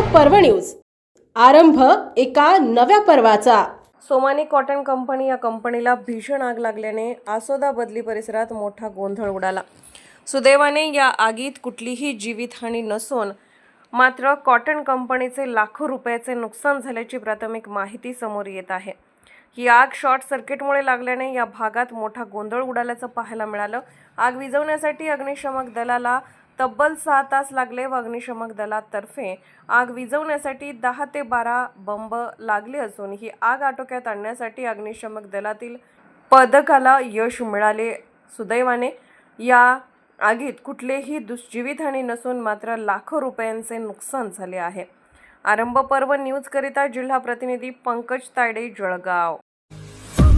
पर्व न्यूज. आरंभ एका नव्या पर्वाचा. सोमानी कॉटन कंपनी या कंपनीला भीषण आग लागल्याने आसोदा बदली परिसरात मोठा गोंधळ उडाला. सुदैवाने या आगीत कुठलीही जीवितहानी नसून मात्र कॉटन कंपनीचे लाखो रुपयाचे नुकसान झाल्याची प्राथमिक माहिती समोर येत आहे. ही आग शॉर्ट सर्किटमुळे लागल्याने या भागात मोठा गोंधळ उडाल्याचं पाहायला मिळालं. आग विझवण्यासाठी अग्निशमक दलाला तब्बल सहा तास लागले व अग्निशमक दलातर्फे. आग विझवण्यासाठी दहा ते बारा बंब लागले असून ही आग आटोक्यात आणण्यासाठी अग्निशमक दलातील पदकाला यश मिळाले. सुदैवाने या आगीत कुठलेही दुष्जीवितहानी नसून मात्र लाखो रुपयांचे नुकसान झाले आहे. आरंभ पर्व न्यूजकरिता जिल्हा प्रतिनिधी पंकज तायडे जळगाव.